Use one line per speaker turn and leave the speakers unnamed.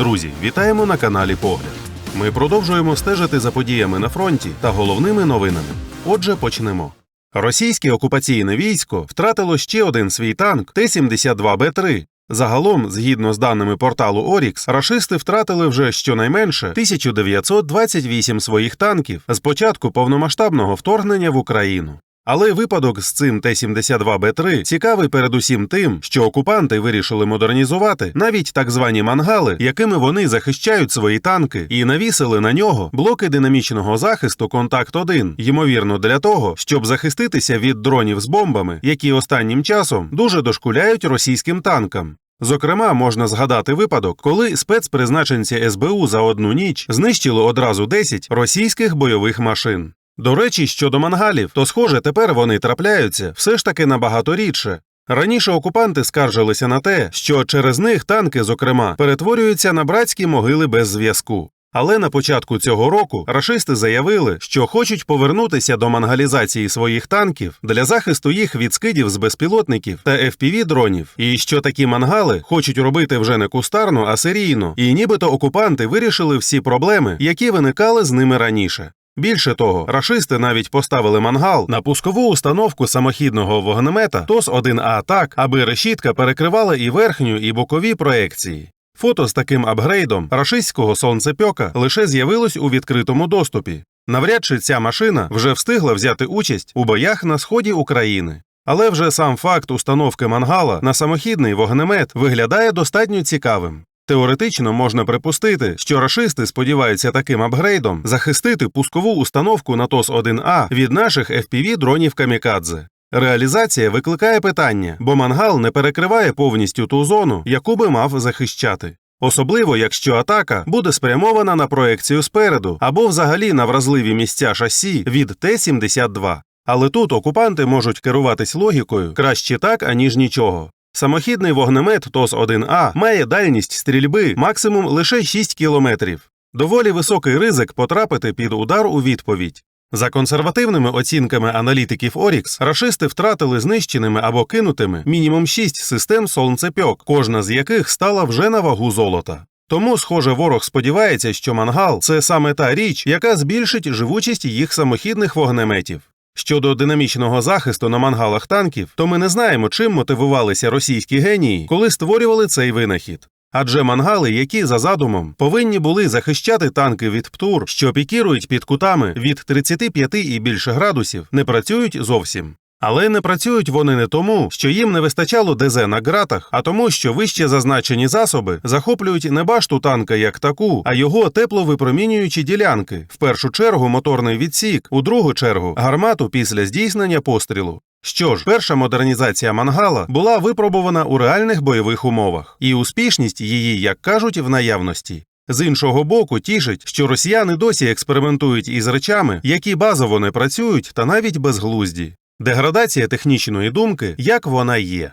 Друзі, вітаємо на каналі Погляд. Ми продовжуємо стежити за подіями на фронті та головними новинами. Отже, почнемо. Російське окупаційне військо втратило ще один свій танк Т-72Б3. Загалом, згідно з даними порталу Орікс, рашисти втратили вже щонайменше 1928 своїх танків з початку повномасштабного вторгнення в Україну. Але випадок з цим Т-72Б3 цікавий передусім тим, що окупанти вирішили модернізувати навіть так звані мангали, якими вони захищають свої танки, і навісили на нього блоки динамічного захисту Контакт 1 ймовірно для того, щоб захиститися від дронів з бомбами, які останнім часом дуже дошкуляють російським танкам. Зокрема, можна згадати випадок, коли спецпризначенці СБУ за одну ніч знищили одразу 10 російських бойових машин. До речі, щодо мангалів, то схоже, тепер вони трапляються все ж таки набагато рідше. Раніше окупанти скаржилися на те, що через них танки, зокрема, перетворюються на братські могили без зв'язку. Але на початку цього року рашисти заявили, що хочуть повернутися до мангалізації своїх танків для захисту їх від скидів з безпілотників та fpv дронів, і що такі мангали хочуть робити вже не кустарно, а серійно, і нібито окупанти вирішили всі проблеми, які виникали з ними раніше. Більше того, рашисти навіть поставили мангал на пускову установку самохідного вогнемета ТОС-1А так, аби решітка перекривала і верхню, і бокові проекції. Фото з таким апгрейдом рашистського сонцепьока лише з'явилось у відкритому доступі. Навряд чи ця машина вже встигла взяти участь у боях на сході України. Але вже сам факт установки мангала на самохідний вогнемет виглядає достатньо цікавим. Теоретично можна припустити, що рашисти сподіваються таким апгрейдом захистити пускову установку на ТОС-1А від наших fpv дронів камікадзе. Реалізація викликає питання, бо мангал не перекриває повністю ту зону, яку би мав захищати. Особливо, якщо атака буде спрямована на проекцію спереду або взагалі на вразливі місця шасі від Т-72. Але тут окупанти можуть керуватись логікою краще так, аніж нічого. Самохідний вогнемет ТОС-1А має дальність стрільби максимум лише 6 кілометрів. Доволі високий ризик потрапити під удар у відповідь. За консервативними оцінками аналітиків Орікс, рашисти втратили знищеними або кинутими мінімум 6 систем сонцепьок, кожна з яких стала вже на вагу золота. Тому, схоже, ворог сподівається, що мангал це саме та річ, яка збільшить живучість їх самохідних вогнеметів. Щодо динамічного захисту на мангалах танків, то ми не знаємо, чим мотивувалися російські генії, коли створювали цей винахід. Адже мангали, які за задумом повинні були захищати танки від птур, що пікірують під кутами від 35 і більше градусів, не працюють зовсім. Але не працюють вони не тому, що їм не вистачало ДЗ на ґратах, а тому, що вище зазначені засоби захоплюють не башту танка як таку, а його тепловипромінюючі ділянки, в першу чергу моторний відсік, у другу чергу гармату після здійснення пострілу. Що ж, перша модернізація мангала була випробувана у реальних бойових умовах, і успішність її, як кажуть, в наявності. З іншого боку, тішить, що росіяни досі експериментують із речами, які базово не працюють та навіть безглузді. Деградація технічної думки, як вона є.